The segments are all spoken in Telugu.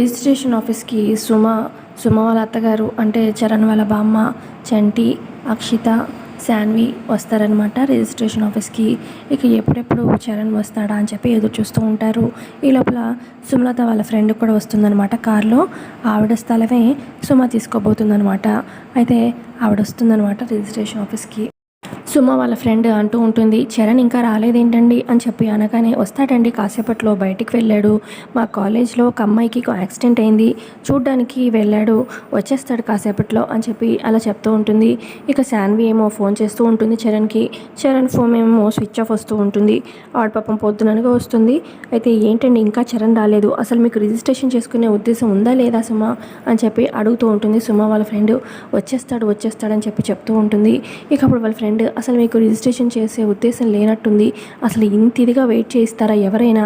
రిజిస్ట్రేషన్ ఆఫీస్కి సుమ సుమ వాళ్ళ అత్తగారు అంటే చరణ్ వాళ్ళ బామ్మ చంటి అక్షిత శాన్వి వస్తారనమాట రిజిస్ట్రేషన్ ఆఫీస్కి. ఇక ఎప్పుడెప్పుడు చరణ్ వస్తాడా అని చెప్పి ఎదురు చూస్తూ ఉంటారు. ఈ లోపల సుమలత వాళ్ళ ఫ్రెండ్ కూడా వస్తుందనమాట కారులో. ఆవిడ స్థలమే సుమ తీసుకోబోతుందనమాట అయితే ఆవిడ వస్తుందనమాట రిజిస్ట్రేషన్ ఆఫీస్కి. సుమ వాళ్ళ ఫ్రెండ్ అంటూ ఉంటుంది చరణ్ ఇంకా రాలేదేంటండి? అని చెప్పి అనగానే వస్తాడండి కాసేపట్లో బయటికి వెళ్ళాడు. మా కాలేజ్లో ఒక అమ్మాయికి యాక్సిడెంట్ అయింది. చూడ్డానికి వెళ్ళాడు. వచ్చేస్తాడు కాసేపట్లో అని చెప్పి అలా చెప్తూ ఉంటుంది. ఇక శాన్వి ఏమో ఫోన్ చేస్తూ ఉంటుంది చరణ్కి. చరణ్ ఫోన్ ఏమో స్విచ్ ఆఫ్ వస్తూ ఉంటుంది. ఆవిడ పాపం పొద్దుననగా వస్తుంది. అయితే ఏంటండి ఇంకా చరణ్ రాలేదు. అసలు మీకు రిజిస్ట్రేషన్ చేసుకునే ఉద్దేశం ఉందా లేదా సుమ? అని చెప్పి అడుగుతూ ఉంటుంది సుమ వాళ్ళ ఫ్రెండ్. వచ్చేస్తాడు వచ్చేస్తాడని చెప్పి చెప్తూ ఉంటుంది. ఇక అప్పుడు వాళ్ళ ఫ్రెండ్ అసలు మీకు రిజిస్ట్రేషన్ చేసే ఉద్దేశం లేనట్టుంది. అసలు ఇంత ఇదిగా వెయిట్ చేయిస్తారా ఎవరైనా?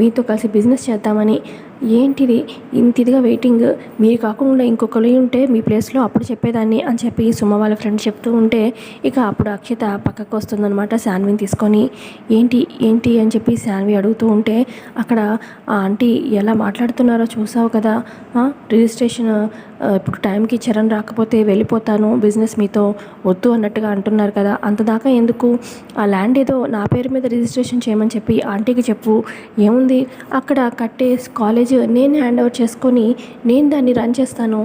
మీతో కలిసి బిజినెస్ చేద్దామని. ఏంటిది? ఇంత ఇదిగా వెయిటింగ్. మీరు కాకుండా ఇంకొకరు ఉంటే మీ ప్లేస్లో అప్పుడు చెప్పేదాన్ని అని చెప్పి సుమ వాళ్ళ ఫ్రెండ్ చెప్తూ ఉంటే ఇక అప్పుడు అక్షిత పక్కకు వస్తుందనమాట శాన్విని తీసుకొని. ఏంటి? ఏంటి? అని చెప్పి శాన్వి అడుగుతూ ఉంటే అక్కడ ఆ ఆంటీ ఎలా మాట్లాడుతున్నారో చూసావు కదా? రిజిస్ట్రేషన్ ఇప్పుడు టైంకి చరణ్ రాకపోతే వెళ్ళిపోతాను బిజినెస్ మీతో వద్దు అన్నట్టుగా అంటున్నారు కదా? అంతదాకా ఎందుకు? ఆ ల్యాండ్ ఏదో నా పేరు మీద రిజిస్ట్రేషన్ చేయమని చెప్పి ఆంటీకి చెప్పు. ఏముంది? అక్కడ కట్టే కాలేజ్ నేను హ్యాండ్ ఓవర్ చేసుకొని నేను దాన్ని రన్ చేస్తాను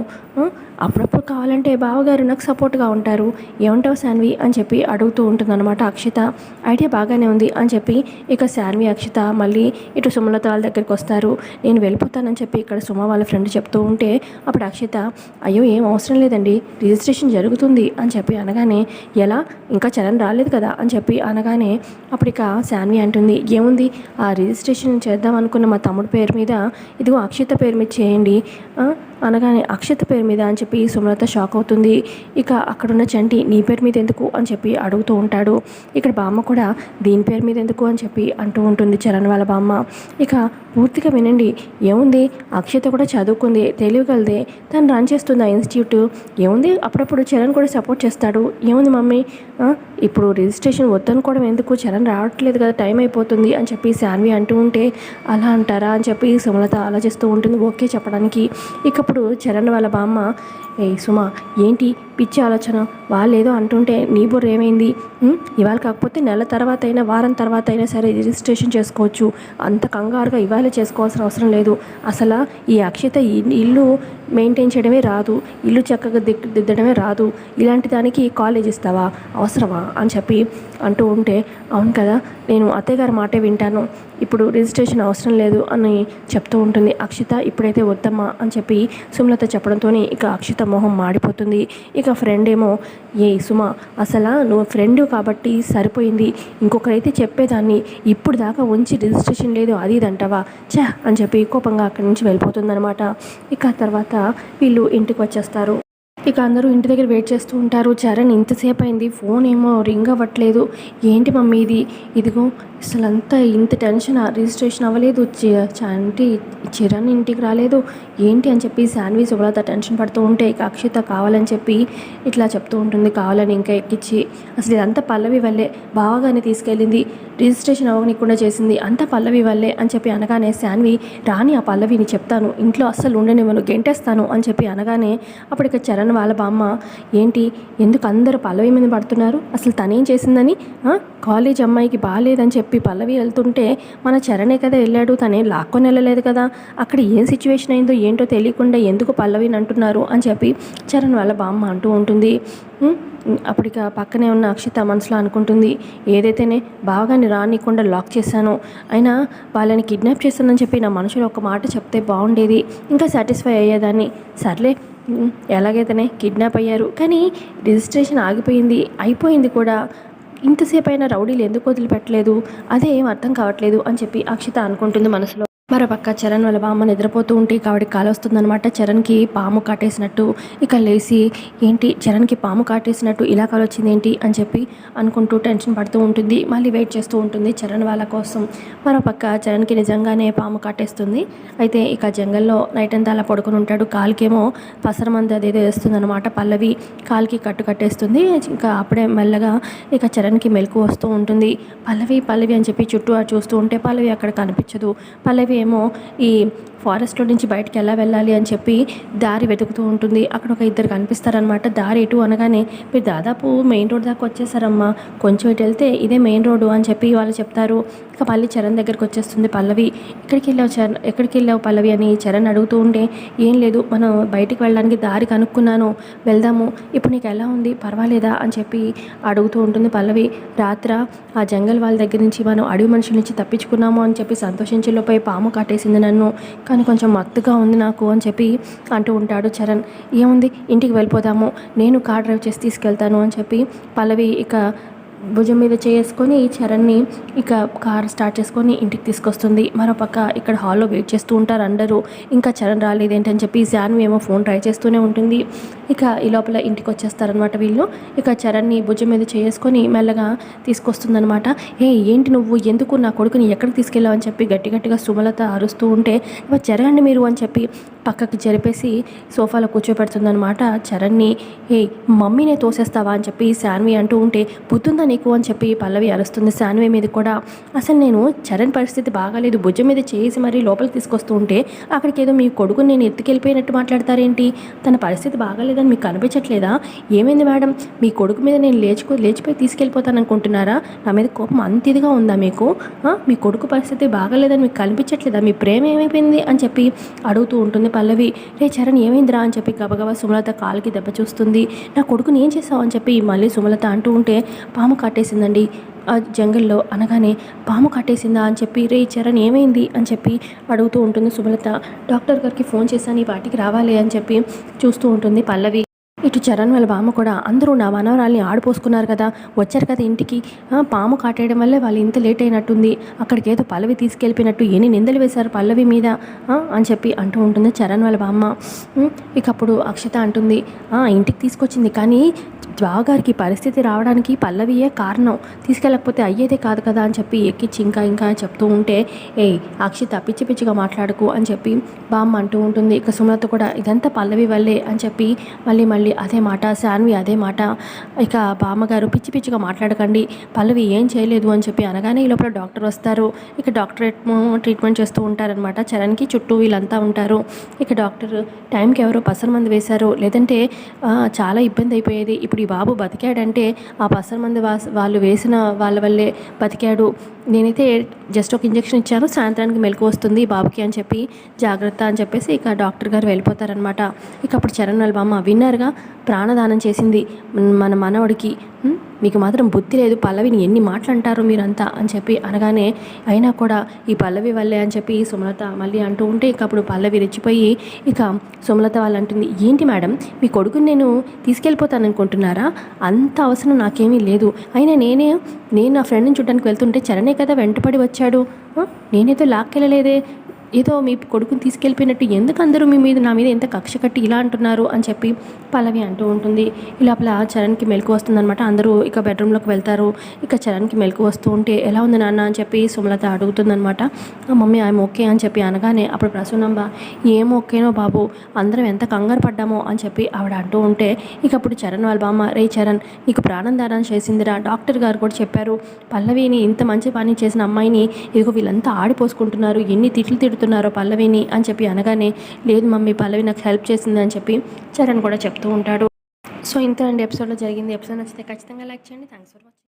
అప్పుడప్పుడు కావాలంటే బావగారు నాకు సపోర్ట్గా ఉంటారు. ఏమంటావు శాన్వి? అని చెప్పి అడుగుతూ ఉంటుందన్నమాట అక్షిత. ఐడియా బాగానే ఉంది అని చెప్పి ఇక శాన్వి అక్షిత మళ్ళీ ఇటు సుమలత వాళ్ళ దగ్గరికి వస్తారు. నేను వెళ్ళిపోతానని చెప్పి ఇక్కడ సుమ వాళ్ళ ఫ్రెండ్ చెప్తూ ఉంటే అప్పుడు అక్షిత అయ్యో ఏం అవసరం లేదండి. రిజిస్ట్రేషన్ జరుగుతుంది. అని చెప్పి అనగానే ఎలా? ఇంకా చరణ్ రాలేదు కదా? అని చెప్పి అనగానే అప్పుడు ఇక శాన్వి అంటుంది ఏముంది? ఆ రిజిస్ట్రేషన్ చేద్దాం అనుకున్న మా తమ్ముడు పేరు మీద ఇదిగో అక్షిత పేరు మీద చేయండి. అనగానే అక్షత పేరు మీద అని చెప్పి సుమలత షాక్ అవుతుంది. ఇక అక్కడున్న చంటి నీ పేరు మీద ఎందుకు అని చెప్పి అడుగుతూ ఉంటాడు. ఇక్కడ బామ్మ కూడా దీని పేరు మీద ఎందుకు అని చెప్పి అంటూ ఉంటుంది చరణ్ వాళ్ళ బామ్మ. ఇక పూర్తిగా వినండి. ఏముంది? అక్షత కూడా చదువుకుంది. తెలియగలదే తను రన్ చేస్తుంది ఆ ఇన్స్టిట్యూట్. ఏముంది? అప్పుడప్పుడు చరణ్ కూడా సపోర్ట్ చేస్తాడు. ఏముంది మమ్మీ? ఇప్పుడు రిజిస్ట్రేషన్ వద్దనుకోవడం ఎందుకు? చరణ్ రావట్లేదు కదా టైం అయిపోతుంది అని చెప్పి శాన్వి అంటూ ఉంటే అలా అంటారా అని చెప్పి సుమలత ఆలోచిస్తూ ఉంటుంది. ఓకే చెప్పడానికి. ఇక అప్పుడు చరణ్ వాళ్ళ బామ్మ ఏ సుమ ఏంటి పిచ్చి ఆలోచన? వాళ్ళు ఏదో అంటుంటే నీ బుర్ర ఏమైంది? ఇవాళ కాకపోతే నెల తర్వాత అయినా వారం తర్వాత అయినా సరే రిజిస్ట్రేషన్ చేసుకోవచ్చు. అంత కంగారుగా ఇవాళ చేసుకోవాల్సిన అవసరం లేదు. అసలు ఈ అక్షత ఇల్లు మెయింటైన్ చేయడమే రాదు. ఇల్లు చక్కగా దిగ్ దిద్దడమే రాదు. ఇలాంటి దానికి కాలేజ్ ఇస్తావా? అవసరమా? అని చెప్పి అంటూ ఉంటే అవును కదా నేను అత్తయ్య గారి మాటే వింటాను. ఇప్పుడు రిజిస్ట్రేషన్ అవసరం లేదు అని చెప్తూ ఉంటుంది. అక్షిత ఇప్పుడైతే వద్దమ్మా అని చెప్పి సుమలత చెప్పడంతోనే ఇక అక్షిత మొహం మాడిపోతుంది. ఇక ఫ్రెండ్ ఏమో ఏ సుమ అసలు నువ్వు ఫ్రెండ్ కాబట్టి సరిపోయింది. ఇంకొకరైతే చెప్పేదాన్ని. ఇప్పుడు దాకా ఉంచి రిజిస్ట్రేషన్ లేదు అది ఇది అంటావా? అని చెప్పి కోపంగా అక్కడి నుంచి వెళ్ళిపోతుందనమాట ఇక తర్వాత వీళ్ళు ఇంటికి వచ్చేస్తారు. ఇక అందరూ ఇంటి దగ్గర వెయిట్ చేస్తూ ఉంటారు. చరణ్ ఇంతసేపు అయింది. ఫోన్ ఏమో రింగ్ అవ్వట్లేదు. ఏంటి మమ్మీ ఇది? ఇదిగో అసలు అంతా ఇంత టెన్షన్ రిజిస్ట్రేషన్ అవ్వలేదు. అంటే చరణ్ ఇంటికి రాలేదు. ఏంటి అని చెప్పి శాన్వి శుభ్రత టెన్షన్ పడుతూ ఉంటే ఇక అక్షిత కావాలని చెప్పి ఇట్లా చెప్తూ ఉంటుంది. కావాలని ఇంకా ఎక్కించి అసలు ఇదంతా పల్లవి వల్లే బావగానే తీసుకెళ్ళింది. రిజిస్ట్రేషన్ అవ్వనికుండా చేసింది. అంతా పల్లవి వల్లే అని చెప్పి అనగానే శాన్వి రాని ఆ పల్లవిని చెప్తాను. ఇంట్లో అస్సలు ఉండనివ్వను గెంటేస్తాను అని చెప్పి అనగానే అప్పుడు ఇక చరణ్ వాళ్ళ బామ్మ ఏంటి? ఎందుకు అందరూ పల్లవి మీద పడుతున్నారు? అసలు తనేం చేసిందని? కాలేజ్ అమ్మాయికి బాగాలేదని చెప్పి పల్లవి వెళ్తుంటే మన చరణే కదా వెళ్ళాడు. తనే లాక్కొని వెళ్ళలేదు కదా. అక్కడ ఏం సిచ్యువేషన్ అయిందో ఏంటో తెలియకుండా ఎందుకు పల్లవిని అంటున్నారు? అని చెప్పి చరణ్ వాళ్ళ బామ్మ అంటూ ఉంటుంది. ఉం? అప్పుడు ఇక పక్కనే ఉన్న అక్షిత మనసులో అనుకుంటుంది ఏదైతేనే బాగాని రానికుండా లాక్ చేశాను. అయినా వాళ్ళని కిడ్నాప్ చేస్తానని చెప్పి నా మనుషులు ఒక మాట చెప్తే బాగుండేది ఇంకా సాటిస్ఫై అయ్యేదాన్ని. సర్లే ఎలాగైతేనే కిడ్నాప్ అయ్యారు. కానీ రిజిస్ట్రేషన్ ఆగిపోయింది. అయిపోయింది కూడా. ఇంతసేపు అయినా రౌడీలు ఎందుకు వదిలిపెట్టలేదు? అదే ఏం అర్థం కావట్లేదు అని చెప్పి అక్షిత అనుకుంటుంది మనసులో. మరోపక్క చరణ్ వాళ్ళ బామ్మ నిద్రపోతూ ఉంటే ఇక ఆవిడకి కాలు వస్తుందనమాట చరణ్కి పాము కాటేసినట్టు ఇక లేచి ఏంటి చరణ్కి పాము కాటేసినట్టు ఇలా కాలు వచ్చింది ఏంటి? అని చెప్పి అనుకుంటూ టెన్షన్ పడుతూ ఉంటుంది. మళ్ళీ వెయిట్ చేస్తూ ఉంటుంది చరణ్ వాళ్ళ కోసం. మరోపక్క చరణ్కి నిజంగానే పాము కాటేస్తుంది. అయితే ఇక జంగల్లో నైట్ అంతా అలా పడుకొని ఉంటాడు. కాలుకేమో పసరమంది అదేదో వేస్తుందనమాట పల్లవి. కాలుకి కట్టు కట్టేస్తుంది. ఇంకా అప్పుడే మెల్లగా ఇక చరణ్కి మెలకు వస్తూ ఉంటుంది. పల్లవి పల్లవి అని చెప్పి చుట్టూ చూస్తూ ఉంటే పల్లవి అక్కడ కనిపించదు. పల్లవి ఏమో ఈ ఫారెస్ట్లో నుంచి బయటకు ఎలా వెళ్ళాలి అని చెప్పి దారి వెతుకుతూ ఉంటుంది. అక్కడ ఒక ఇద్దరు కనిపిస్తారనమాట దారి ఎటు అనగానే మీరు దాదాపు మెయిన్ రోడ్ దాకా వచ్చేసారమ్మా. కొంచెం ఇటు వెళ్తే ఇదే మెయిన్ రోడ్డు అని చెప్పి వాళ్ళు చెప్తారు. ఇక మళ్ళీ చరణ్ దగ్గరికి వచ్చేస్తుంది పల్లవి. ఇక్కడికి వెళ్ళావు చరణ్? ఎక్కడికి వెళ్ళావు పల్లవి? అని చరణ్ అడుగుతూ ఉంటే ఏం లేదు. మనం బయటికి వెళ్ళడానికి దారి కనుక్కున్నాను. వెళ్దాము. ఇప్పుడు నీకు ఎలా ఉంది? పర్వాలేదా? అని చెప్పి అడుగుతూ ఉంటుంది పల్లవి. రాత్ర ఆ జంగల్ వాళ్ళ దగ్గర నుంచి మనం అడవి మనుషుల నుంచి తప్పించుకున్నాము అని చెప్పి సంతోషించేలోపై పాము కాటేసింది నన్ను. కానీ కొంచెం మత్తుగా ఉంది నాకు అని చెప్పి అంటూ ఉంటాడు చరణ్. ఏముంది? ఇంటికి వెళ్ళిపోదాము. నేను కార్ డ్రైవ్ చేసి తీసుకెళ్తాను అని చెప్పి పల్లవి ఇక భుజం మీద చేసుకొని చరణ్ని ఇక కార్ స్టార్ట్ చేసుకొని ఇంటికి తీసుకొస్తుంది. మరోపక్క ఇక్కడ హాల్లో వెయిట్ చేస్తూ ఉంటారు అందరూ. ఇంకా చరణ్ రాలేదేంటని చెప్పి జాన్వి ఏమో ఫోన్ ట్రై చేస్తూనే ఉంటుంది. ఇక ఈ లోపల ఇంటికి వచ్చేస్తారనమాట వీళ్ళు. ఇక చరణ్ని భుజం మీద చేసుకొని మెల్లగా తీసుకొస్తుందనమాట ఏ ఏంటి నువ్వు? ఎందుకు నా కొడుకుని ఎక్కడికి తీసుకెళ్ళావు అని చెప్పి గట్టి గట్టిగా సుమలత అరుస్తూ ఉంటే "ఇవ్వ మీరు అని చెప్పి పక్కకి జరిపేసి సోఫాలో కూర్చోపెడుతుందనమాట చరణ్ని ఏ మమ్మీనే తోసేస్తావా? అని చెప్పి శాన్వి అంటూ ఉంటే బుద్ధుందా నీకు? అని చెప్పి పల్లవి అరుస్తుంది శాన్వి మీద కూడా. అసలు నేను చరణ్ పరిస్థితి బాగాలేదు. భుజం మీద చేసి మరీ లోపలికి తీసుకొస్తూ ఉంటే అక్కడికి ఏదో మీ కొడుకుని నేను ఎత్తుకెళ్ళిపోయినట్టు మాట్లాడతారేంటి? తన పరిస్థితి బాగాలేదని మీకు కనిపించట్లేదా ఏమైంది మేడం? మీ కొడుకు మీద నేను లేచుకో లేచిపోయి తీసుకెళ్ళిపోతాను అనుకుంటున్నారా నా మీద కోపం అంత ఇదిగా ఉందా మీకు? మీ కొడుకు పరిస్థితి బాగాలేదని మీకు కనిపించట్లేదా? మీ ప్రేమ ఏమైపోయింది? అని చెప్పి అడుగుతూ ఉంటుంది పల్లవి రే చరణ్ ఏమైందిరా? అని చెప్పి గబగబా సుమలత కాలుకి దెబ్బ చూస్తుంది. నా కొడుకుని ఏం చేసావు? అని చెప్పి మళ్ళీ సుమలత అంటూ ఉంటే పాము కట్టేసిందండి ఆ జంగల్లో అనగానే పాము కట్టేసిందా అని చెప్పి రే చరణ్ ఏమైంది? అని చెప్పి అడుగుతూ ఉంటుంది సుమలత. డాక్టర్ గారికి ఫోన్ చేశాను ఈ వాటికి రావాలి అని చెప్పి చూస్తూ ఉంటుంది పల్లవి. ఇటు చరణ్ వాళ్ళ బామ్మ కూడా అందరూ నా మనవరాల్ని ఆడిపోసుకున్నారు కదా. వచ్చారు కదా ఇంటికి. పాము కాటేయడం వల్లే వాళ్ళు ఇంత లేట్ అయినట్టుంది. అక్కడికి ఏదో పల్లవి తీసుకెళ్ళిపోయినట్టు ఎన్ని నిందలు వేశారు పల్లవి మీద. అని చెప్పి అంటూ ఉంటుంది చరణ్ వాళ్ళ బామ్మ. ఇకప్పుడు ఇక అప్పుడు అక్షత అంటుంది ఇంటికి తీసుకొచ్చింది. కానీ బావగారికి పరిస్థితి రావడానికి పల్లవియే కారణం. తీసుకెళ్ళకపోతే అయ్యేదే కాదు కదా అని చెప్పి ఎక్కించి ఇంకా ఇంకా చెప్తూ ఉంటే ఏ అక్షిత పిచ్చి పిచ్చిగా మాట్లాడకు అని చెప్పి బామ్మ అంటూ ఉంటుంది. ఇక సుమలత కూడా ఇదంతా పల్లవి వల్లే అని చెప్పి మళ్ళీ మళ్ళీ అదే మాట శాన్వి అదే మాట. ఇక బామ్మగారు పిచ్చి పిచ్చిగా మాట్లాడకండి పల్లవి ఏం చేయలేదు అని చెప్పి అనగానే ఈ లోపల డాక్టర్ వస్తారు. ఇక డాక్టరేట్ ట్రీట్మెంట్ చేస్తూ ఉంటారనమాట చరణ్కి చుట్టూ వీళ్ళంతా ఉంటారు. ఇక డాక్టర్ టైంకి ఎవరో పసర మంది వేశారు. లేదంటే చాలా ఇబ్బంది అయిపోయేది. ఇప్పుడు ఈ బాబు బతికాడంటే ఆ పసర మంది వాళ్ళు వేసిన వాళ్ళ వల్లే బతికాడు. నేనైతే జస్ట్ ఒక ఇంజెక్షన్ ఇచ్చాను సాయంత్రానికి మెలకు వస్తుంది బాబుకి అని చెప్పి జాగ్రత్త అని చెప్పేసి ఇక డాక్టర్ గారు వెళ్ళిపోతారనమాట ఇక అప్పుడు చరణ్ వాళ్ళ బామ్మ విన్నర్గా ప్రాణదానం చేసింది మన మనవడికి. మీకు మాత్రం బుద్ధి లేదు పల్లవిని ఎన్ని మాటలు అంటారు మీరంతా అని చెప్పి అనగానే అయినా కూడా ఈ పల్లవి వల్లే అని చెప్పి సుమలత మళ్ళీ అంటూ ఉంటే ఇక అప్పుడు పల్లవి రెచ్చిపోయి ఇక సుమలత వాళ్ళు అంటుంది ఏంటి మేడం మీ కొడుకుని నేను తీసుకెళ్ళిపోతాను అనుకుంటున్నారా? అంత అవసరం నాకేమీ లేదు. అయినా నేనే నేను నా ఫ్రెండ్ని చూడడానికి వెళ్తుంటే చరణే కదా వెంటపడి వచ్చాడు. నేనైతే నేనేదో లాక్కెళ్ళలేదే. ఏదో మీ కొడుకుని తీసుకెళ్ళిపోయినట్టు ఎందుకు అందరూ మీ మీద నా మీద ఎంత కక్ష కట్టి ఇలా అంటున్నారు అని చెప్పి పల్లవి అంటూ ఉంటుంది. ఈ లోపల చరణ్కి మెలకు వస్తుందనమాట అందరూ ఇక బెడ్రూమ్లోకి వెళ్తారు. ఇక చరణ్కి మెలకు వస్తూ ఉంటే ఎలా ఉంది నాన్న? అని చెప్పి సుమలత అడుగుతుందనమాట మమ్మీ ఆమె ఓకే అని చెప్పి అనగానే అప్పుడు ప్రసూనంబ ఏం ఓకేనో బాబు అందరం ఎంత కంగారు పడ్డామో అని చెప్పి ఆవిడ అంటూ ఉంటే ఇక అప్పుడు చరణ్ వాళ్ళ బామ్మ రే చరణ్ నీకు ప్రాణం దానం చేసిందిరా. డాక్టర్ గారు కూడా చెప్పారు పల్లవిని ఇంత మంచి పని చేసిన అమ్మాయిని ఇదిగో వీళ్ళంతా ఆడిపోసుకుంటున్నారు. ఎన్ని తిట్లు చెప్తున్నారో పల్లవిని అని చెప్పి అనగానే లేదు మమ్మీ పల్లవి నాకు హెల్ప్ చేసింది అని చెప్పి చరణ్ కూడా చెప్తూ ఉంటాడు. సో ఇంత అండి ఎపిసోడ్లో జరిగింది. ఎపిసోడ్ నచ్చితే ఖచ్చితంగా లైక్ చేయండి. Thanks for watching